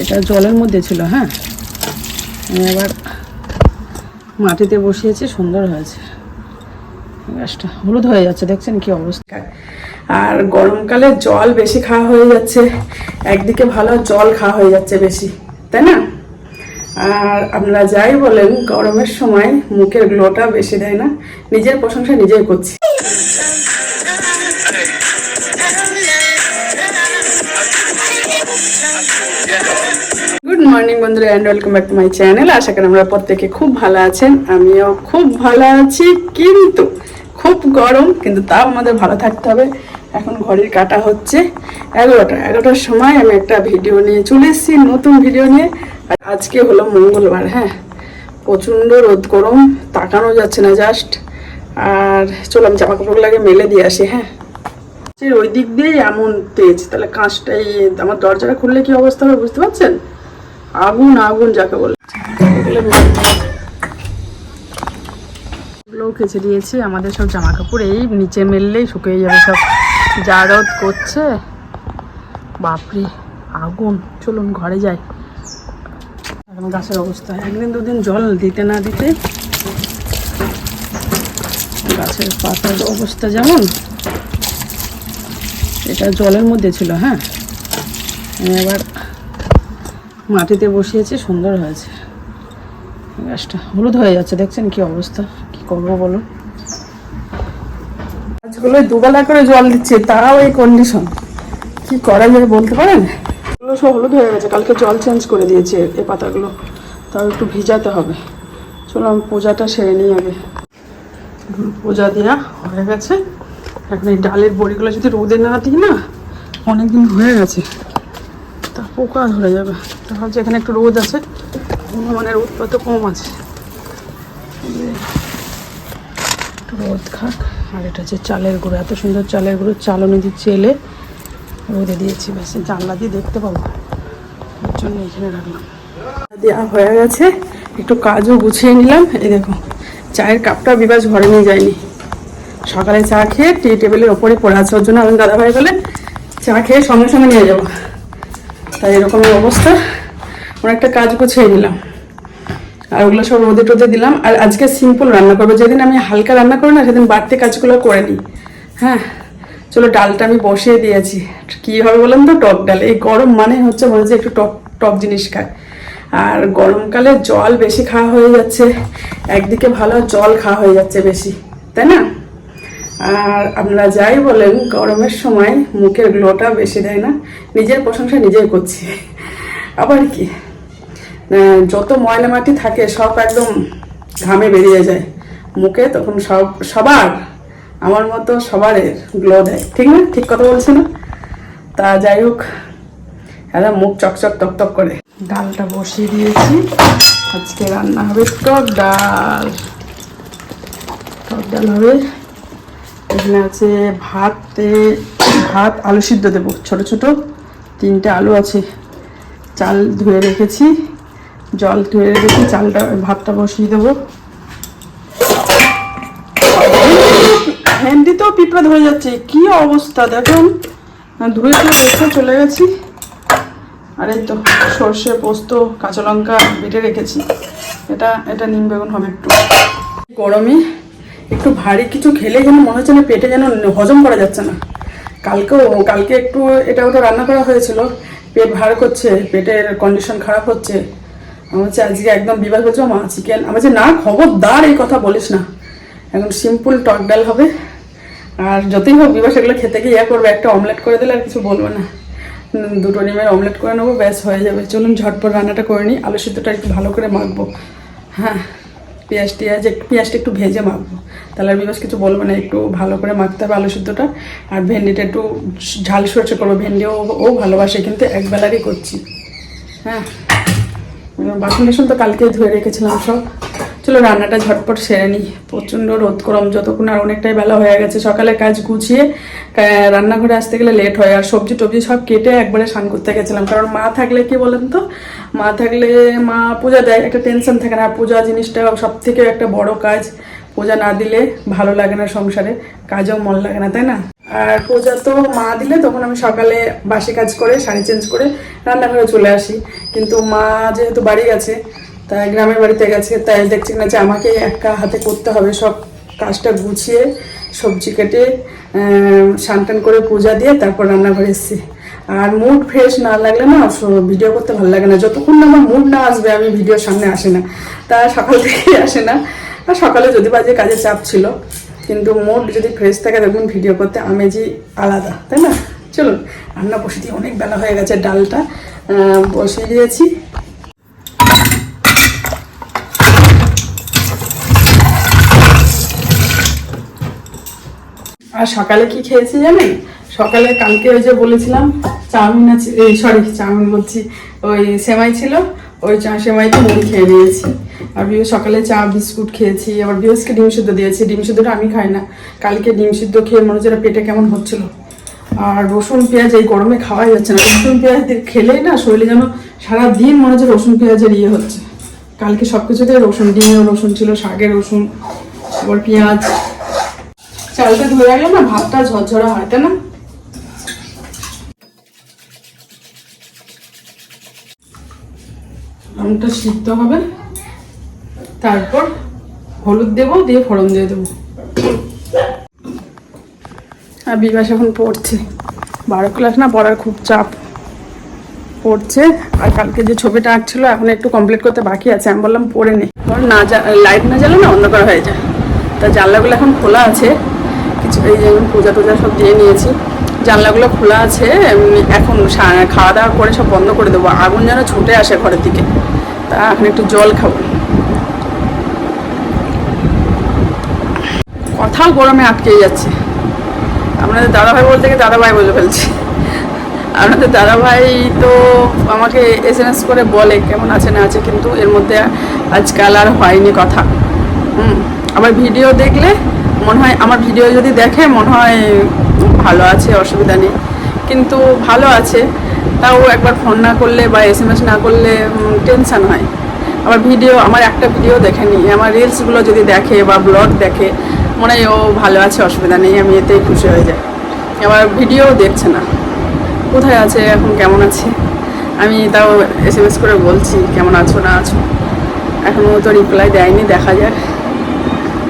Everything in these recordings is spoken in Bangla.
এটা জলের মধ্যে ছিল হ্যাঁ আমি মাটিতে বসিয়েছি সুন্দর হয়েছে গাছটা হলুদ হয়ে যাচ্ছে দেখছেন কি অবস্থা আর গরমকালে জল বেশি খাওয়া হয়ে যাচ্ছে একদিকে ভালো জল খাওয়া হয়ে যাচ্ছে বেশি তাই না আর আপনারা যাই বলেন গরমের সময় মুখের গ্লোটা বেশি দেয় না নিজের প্রশংসা নিজেই করছি মর্নিং বন্ধুরা and welcome back to my channel আশা করি আমরা প্রত্যেকে খুব ভালো আছেন, আমিও খুব ভালো আছি, কিন্তু খুব গরম, কিন্তু তাও আমাদের ভালো থাকতে হবে। এখন ঘড়ির কাটা হচ্ছে এগারোটা। এগারোটার সময় আমি একটা ভিডিও নিয়ে চলে এসেছি, নতুন ভিডিও নিয়ে। আর আজকে হলো মঙ্গলবার হ্যাঁ। প্রচণ্ড রোদ, গরম, তাকানো যাচ্ছে না জাস্ট আর চলো আমি জামা কাপড় লাগে মেলে দিয়ে আসি হ্যাঁ। ওই দিক দিয়েই এমন তেজ, তাহলে কাঁচটাই, আমার দরজাটা খুললে কি অবস্থা হবে, বুঝতে পারছেন? আগুন আগুন যাকে বলে। এগুলোও কেচে দিয়েছি আমাদের সব জামা কাপড় এই নিচে মেললেই শুকিয়ে যাবে সব। যা রোদ করছে। বাপরে, আগুন। চলুন, ঘরে যাই। এখন গাছের অবস্থা। একদিন দুদিন জল দিতে না দিতে গাছের পাতার অবস্থা যেমন, এটা জলের মধ্যে ছিল হ্যাঁ? এবার মাটিতে বসিয়েছি, সুন্দর হয়েছে। গাছটা হলুদ হয়ে যাচ্ছে, দেখছেন কি অবস্থা? কি করব বলো? গাছগুলো দুবেলা করে জল দিচ্ছে, তাও এই কন্ডিশন কি করা যায় বলতে পারেন? এগুলো সব হলুদ হয়ে গেছে, কালকে জল চেঞ্জ করে দিয়েছে এ পাতাগুলো। তাও একটু ভিজাতে হবে। চলো আমি পূজাটা সেরে নিই আগে। পূজা দেওয়া হয়ে গেছে। এখন এই ডালের বড়িগুলো যদি রোদে না দিই না, অনেকদিন হয়ে গেছে। তা পোকা ধরে যাবে। তা ভাবছি এখানে একটু রোদ আছে মানে রোদ কত কম আছে। একটু রোদ খাক। আর এটা হচ্ছে চালের গুঁড়ো। এত সুন্দর চালের গুঁড়ো চালনি দিচ্ছে এলে রোদে দিয়েছি, ব্যাস জানলা দিয়ে দেখতে পাবো। ওর জন্য এখানে রাখলাম। দেওয়া হয়ে গেছে। একটু কাজও গুছিয়ে নিলাম। এই দেখো, চায়ের কাপটা বিবাস ঘরে নিয়ে যায়নি। সকালে চা খেয়ে টি টেবিলের ওপরে পড়ে আছে। ওর জন্য আমি দাদাভাই বলে চা খেয়ে সঙ্গে সঙ্গে নিয়ে যাব। তাই এরকমই অবস্থা। অনেকটা কাজ গুছিয়ে নিলাম। আর ওগুলো সব রোদে টোদে দিলাম। আর আজকে সিম্পল রান্না করব। যেদিন আমি হালকা রান্না করি না, সেদিন বাড়তি কাজগুলো করে নিই। হ্যাঁ চলো ডালটা আমি বসিয়ে দিয়েছি। কী হবে বলেন তো? টক ডাল। এই গরম মানে হচ্ছে মনে হচ্ছে একটু টক টক জিনিস খায় আর গরমকালে জল বেশি খাওয়া হয়ে যাচ্ছে। একদিকে ভালো জল খাওয়া হয়ে যাচ্ছে বেশি, তাই না? আর আপনারা যাই বলেন, গরমের সময় মুখের গ্লোটা বেশি দেয় না। নিজের প্রশংসা নিজেই করছি। আবার কি? যত ময়লা মাটি থাকে, সব একদম ঘামে বেরিয়ে যায়। মুখে তখন সব, সবার, আমার মতো সবারই গ্লো দেয়। ঠিক না? ঠিক কথা বলছি না? তা যাই হোক একদম মুখ চকচক টকটক করে। ডালটা বসিয়ে দিয়েছি। আজকে রান্না হবে টক ডাল। টক ডাল হবে, এখানে আছে ভাতে ভাত, আলু সিদ্ধ দেবো। ছোট ছোট, তিনটে আলু আছে। চাল ধুয়ে রেখেছি। জল ধুয়ে রেখেছি চালটা, ভাতটা বসিয়ে দেবো। ভেন্ডিতেও পিঁপড়া ধরে যাচ্ছে, কি অবস্থা? দেখুন, ধুয়ে ধুয়ে রেখে চলে গেছি। আর তো সর্ষে, পোস্ত, কাঁচা লঙ্কা বেটে রেখেছি। এটা এটা নিম বেগুন হবে একটু। গরমে একটু ভারী কিছু খেলে যেন মনে হচ্ছে না পেটে যেন হজম করা যাচ্ছে না। কালকেও, কালকে একটু এটা ওটা রান্না করা হয়েছিল। পেট ভার করছে, পেটের কন্ডিশন খারাপ হচ্ছে। আমার আজকে একদম বিবাদ হচ্ছে মা চিকেন আমার যে না খবরদার এই কথা বলিস না এখন সিম্পল টক ডাল হবে আর যতই হোক বিবাহ সেগুলো খেতে গিয়ে ইয়ে করবে একটা অমলেট করে দিলে আর কিছু বলব না দুটো ডিমের অমলেট করে নেব ব্যাস হয়ে যাবে চলুন ঝটপট রান্নাটা করে নিই আলু সিদ্ধটা একটু ভালো করে মাখবো হ্যাঁ পেঁয়াজ টিয়াজ একটু পেঁয়াজটা একটু ভেজে মাখবো তাহলে আর বিবাস কিছু বলব না একটু ভালো করে মাখতে হবে আলু সিদ্ধটা আর ভেন্ডিটা একটু ঝাল সরষে করব ভেন্ডিও ও ভালোবাসে কিন্তু একবেলারই করছি হ্যাঁ বাসন টাসন তো কালকে ধুয়ে রেখেছিলাম সব। চলো, রান্নাটা ঝটপট সেরে নিই। প্রচণ্ড রোদ গরম, যতক্ষণ আর অনেকটাই বেলা হয়ে গেছে সকালে কাজ গুছিয়ে রান্নাঘরে আসতে গেলে লেট হয়। আর সবজি টবজি সব কেটে একবারে স্নান করতে গেছিলাম। কারণ মা থাকলে কি বলেন তো? মা থাকলে, মা পূজা দেয়, একটা টেনশন থাকে না। পূজা জিনিসটা সব থেকে একটা বড় কাজ। পূজা না দিলে ভালো লাগে না সংসারে, কাজেও মন লাগে না, তাই না? আর পূজা তো মা দিলে তখন আমি সকালে বাসি কাজ করে, শাড়ি চেঞ্জ করে রান্নাঘরে চলে আসি। কিন্তু মা যেহেতু বাড়ি গেছে, তাই গ্রামের বাড়িতে গেছে, তাই দেখছি না যে আমাকে একা হাতে করতে হবে। সব কাজটা গুছিয়ে, সবজি কেটে টান করে পূজা দিয়ে তারপর রান্নাঘরে এসেছি। আর মুড ফ্রেশ না লাগলে না ভিডিও করতে ভালো লাগে না। যতক্ষণ না আমার মুড না আসবে, আমি ভিডিওর সামনে আসে না। তা সকাল থেকেই আসে না। আর সকালে যদি বাজে কাজে চাপ ছিল কিন্তু মোট যদি ফ্রেশ থাকে, দেখুন ভিডিও করতে আমেজই আলাদা, তাই না? চলুন, রান্না বসে দিয়ে অনেক বেলা হয়ে গেছে ডালটা বসিয়ে দিয়েছি। আর সকালে কি খেয়েছি জানেন? সকালে কালকে ওই যে বলেছিলাম, চাউমিন আছে, এই সরি চাউমিন বলছি, ওই সেমাই ছিল ওই চা সেমাইতে মুড়ি খেয়ে নিয়েছি আর বিয়ে সকালে চা, বিস্কুট খেয়েছি, আবার বিহসকে ডিম সিদ্ধ দিয়েছি। ডিম সিদ্ধটা আমি খাই না। কালকে ডিম সিদ্ধ খেয়ে মনে হচ্ছে পেটে কেমন হচ্ছিল। আর রসুন, পেঁয়াজ এই গরমে খাওয়াই যাচ্ছে না। রসুন, পেঁয়াজ খেলেই না শরীরে যেন সারা দিন মনে হচ্ছে রসুন, পেঁয়াজের ইয়ে হচ্ছে। কালকে সব কিছুতে রসুন ডিমের রসুন ছিল শাকের রসুন, আবার পেঁয়াজ। চালটা ধরে রাখলে না ভাতটা ঝরঝরা হয়, তাই না? আমটা সিদ্ধ হবে। তারপর হলুদ দেবো, দিয়ে ফোড়ন দিয়ে দেবো। আর বিবাস এখন পড়ছে। বারো ক্লাস না, পড়ার খুব চাপ। পড়ছে। আর কালকে যে ছবিটা আঁকছিল, এখন একটু কমপ্লিট করতে বাকি আছে। আমি বললাম পড়ে নে। না লাইট না জ্বালে না অন্ধকার হয়ে যায়। তা জানলাগুলো এখন খোলা আছে। কিছু এই যেমন পূজা টুজা সব দিয়ে নিয়েছি। জানলাগুলো খোলা আছে। এখন খাওয়া দাওয়া করে সব বন্ধ করে দেবো। আগুন যেন ছুটে আসে ঘরের দিকে। তা এখন একটু জল খাব। কথাও গরমে আটকে যাচ্ছে। আপনাদের দাদাভাই বলতে গিয়ে দাদাভাই বলে ফেলছি। আপনাদের দাদাভাই তো আমাকে এস এম এস করে বলে কেমন আছে না আছে, কিন্তু এর মধ্যে আজকাল আর হয়নি কথা। হুম, আবার ভিডিও দেখলে মনে হয়, আমার ভিডিও যদি দেখে মনে হয় ভালো আছে, অসুবিধা নেই। কিন্তু ভালো আছে। তাও একবার ফোন না করলে বা এস এম এস না করলে টেনশন হয়। আবার ভিডিও আমার একটা ভিডিও দেখেনি। আমার রিলসগুলো যদি দেখে বা ব্লগ দেখে, মনে হয়, ও, ভালো আছে, অসুবিধা নেই, আমি এতেই খুশি হয়ে যাই। আবার ভিডিও দেখছে না। কোথায় আছে, এখন কেমন আছে? আমি তাও এস এম এস করে বলছি, কেমন আছো, না আছো? এখনও তো রিপ্লাই দেয়নি, দেখা যাক।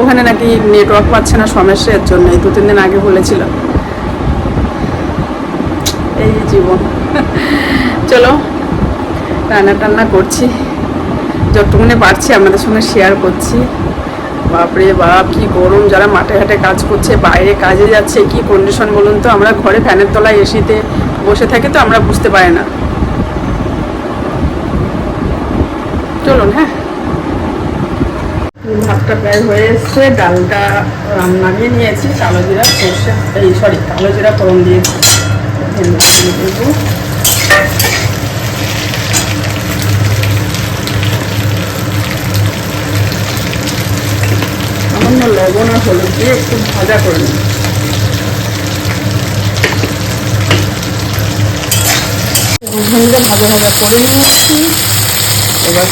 ওখানে নাকি নেটওয়ার্ক পাচ্ছে না সমস্যার জন্য এই দু তিন দিন আগে বলেছিল। এই জীবন। চলো রান্না টান্না করছি। যতটুকুনি পারছি আপনাদের সঙ্গে শেয়ার করছি। বাপরে বাপ, কি গরম, যারা মাঠে ঘাটে কাজ করছে, বাইরে কাজে যাচ্ছে, কি কন্ডিশন বলুন তো? আমরা ঘরে ফ্যানের তলায় এসিতে বসে থাকি তো আমরা বুঝতে পারি না। চলুন হ্যাঁ। ভাতটা প্রায় হয়ে এসছে, ডালটা নামিয়ে নিয়েছি, কালো জিরা সর্ষে, এই সরি কালো জিরা ফোড়ন দিয়েছি ভেন্ডি দিয়ে দেবো সামান্য লবণ আর হলুদ দিয়ে একটু ভাজা করে নিই ভাজা ভাজা করে নিয়েছি। এবার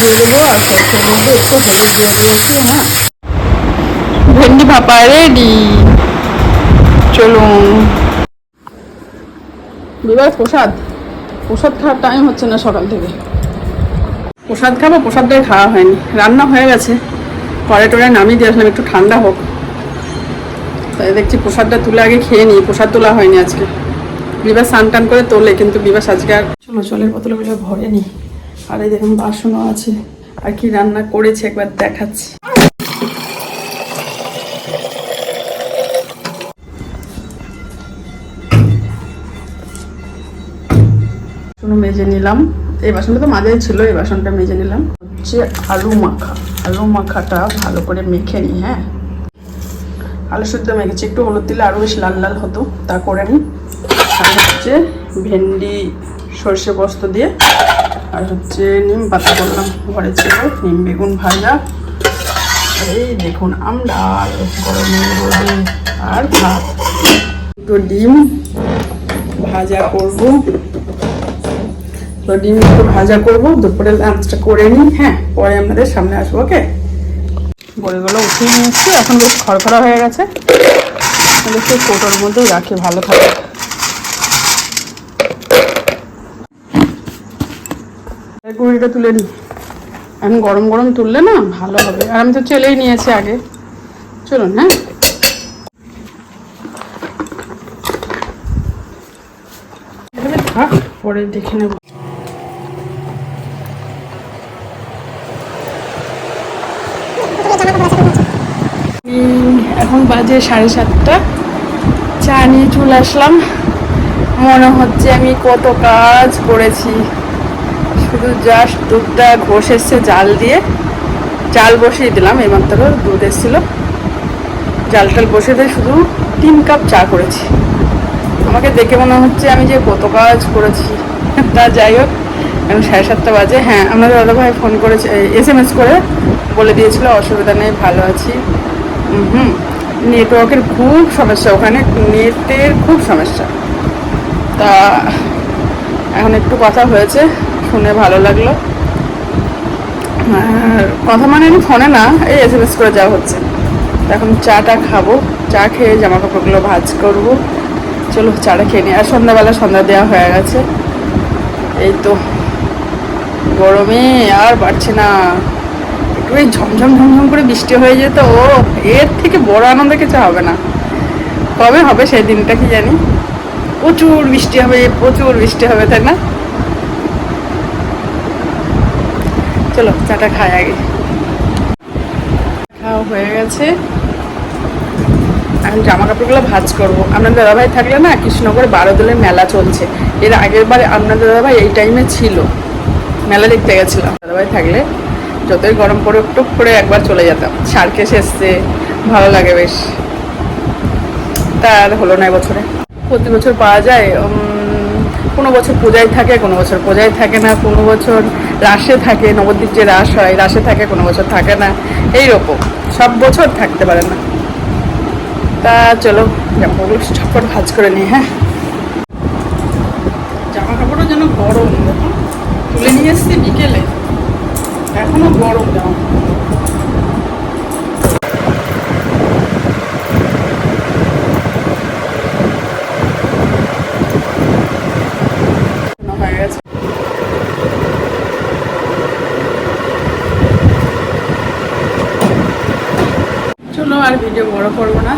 দিয়ে দেবো আর সরষের মধ্যে একটু হলুদ দিয়ে দিয়েছি হ্যাঁ? ভেন্ডি ভাপা রেডি। চলুন। বিবার প্রসাদ। প্রসাদ খাওয়ার টাইম হচ্ছে না সকাল থেকে। প্রসাদ খাব প্রসাদটাই খাওয়া হয়নি। রান্না হয়ে গেছে। পরে টোরে নামিয়ে দিয়ে আসলাম, একটু ঠান্ডা হোক। তাই দেখছি প্রসাদটা তুলে আগে খেয়ে নিই, প্রসাদ তোলা হয়নি আজকে। বিবাস টান করে তোলে, কিন্তু বিবাস আজকে আর চলো, জলের বোতলগুলো ভরে নিই। আর এই দেখুন বাসনও আছে। আর কি রান্না করেছে একবার দেখাচ্ছি। মেজে নিলাম। এই বাসনটা তো মাঝেই ছিল, এই বাসনটা মেজে নিলাম। হচ্ছে আলু মাখা। আলু মাখাটা ভালো করে মেখে নিই হ্যাঁ। আলু শুদ্ধ মেখেছি, একটু হলুদ দিলে আরও বেশ লাল লাল হতো, তা করে নিই। আর হচ্ছে ভেন্ডি, সর্ষে পোস্ত দিয়ে, আর হচ্ছে নিম পাতা করলাম, ঘরে ছিল নিম বেগুন ভাজা। এই দেখুন, আমরা গরমের রোদে আর ভাত। তো ডিম ভাজা করব। তো ডিম একটু ভাজা করব দুপুরে লাঞ্চটা করে নিই হ্যাঁ পরে আপনাদের সামনে আসব ওকে? বড়িগুলো উঠিয়ে নিয়েছি এখন বেশ খড়খড়া হয়ে গেছে। দেখে কোটোর মধ্যেই রাখি ভালো থাকে গুঁড়িটা তুলে নি এখন গরম গরম তুললে না ভালো হবে। আর আমি তো চেলেই নিয়েছি আগে। চলুন হ্যাঁ? পরে দেখে নেব। এখন বাজে সাড়ে সাতটা। চা নিয়ে চলে আসলাম। মনে হচ্ছে আমি কত কাজ করেছি। শুধু জাস্ট দুধটা ঘষেছে জাল দিয়ে। জাল বসিয়ে দিলাম, এইমাত্র দুধ এসেছিল। জাল টাল বসে দিয়ে শুধু তিন কাপ চা করেছি। আমাকে দেখে মনে হচ্ছে আমি যে কত কাজ করেছি। তা যাই হোক, এখন সাড়ে সাতটা বাজে। হ্যাঁ আমরা দাদা ভাই ফোন করেছে এস এম এস করে বলে দিয়েছিল, অসুবিধা নেই, ভালো আছি। উম, হুম। নেটওয়ার্কের খুব সমস্যা, ওখানে নেটের খুব সমস্যা। তা এখন একটু কথা হয়েছে, শুনে ভালো লাগল। আর কথা মানে ফোনে না, এই এস এম এস করে যাওয়া হচ্ছে। এখন চাটা খাব, চা খেয়ে জামা কাপড়গুলো ভাজ করব। চলো চাটা খেয়ে নিই। আর সন্ধ্যাবেলা সন্ধ্যা দেওয়া হয়ে গেছে। এই তো, গরমে আর পারছি না। এই ঝমঝম ঝমঝম করে বৃষ্টি হয়ে যেত। ও এর থেকে বড় আনন্দ কিছু হবে না। কবে হবে সেই দিনটা কি জানি? প্রচুর বৃষ্টি হবে, প্রচুর বৃষ্টি হবে, তাই না? চলো, চাটা খাই আগে। খাওয়া হয়ে গেছে। এখন জামা কাপড়গুলো ভাজ করব। আপনার দাদাভাই থাকলে না কৃষ্ণনগরে বারো দোলের মেলা চলছে। এর আগের বারে আপনার দাদাভাই এই টাইমে ছিল। মেলা দেখতে গেছিলাম। দাদাভাই থাকলে যতই গরম পড়ে টুক করে একবার চলে যেতাম। সার্কেস এসছে, ভালো লাগে বেশ। তার হলো না বছরে প্রতি বছর পাওয়া যায় কোনো বছর পূজায় থাকে, কোনো বছর পূজায় থাকে না, কোনো বছর রাসে থাকে, নবদ্বীপ যে রাস হয়, রাসে থাকে, কোনো বছর থাকে না। এইরকম সব বছর থাকতে পারে না। তা চলো জামা কাপড় ভাজ করে নিই হ্যাঁ? জামা কাপড়ও যেন গরম দেখো। তুলে নিয়ে এসছি বিকেলে এখনও গরম জামা কাপড়। হয়ে গেছে চলো আর ভিডিও বড় করব না।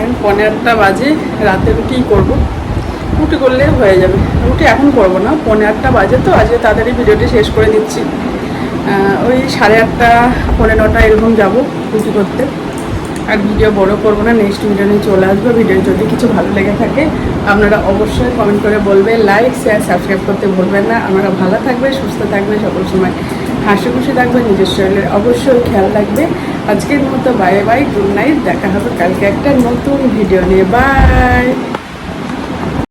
এখন পনেরোটা বাজে, রাতে রুটি করব? রুটি করলে হয়ে যাবে। রুটি এখন করব না পনেরো আটটা বাজে তো, আজকে তাড়াতাড়ি ভিডিওটি শেষ করে দিচ্ছি। ওই সাড়ে আটটা পনেরো নটা এরকম যাব রুটি করতে। আর ভিডিও বড় করব না নেক্সট ভিডিও নিয়ে চলে আসব। ভিডিও যদি কিছু ভালো লেগে থাকে, আপনারা অবশ্যই কমেন্ট করে বলবেন লাইক শেয়ার সাবস্ক্রাইব করতে ভুলবেন না। আপনারা ভালো থাকবে, সুস্থ থাকবে সকল সময়। হাসি খুশি থাকবে, নিজের শরীরের অবশ্যই খেয়াল রাখবে। আজকের মতো বাই বাই গুড নাইট দেখা হবে কালকে একটা নতুন ভিডিও নিয়ে। বাই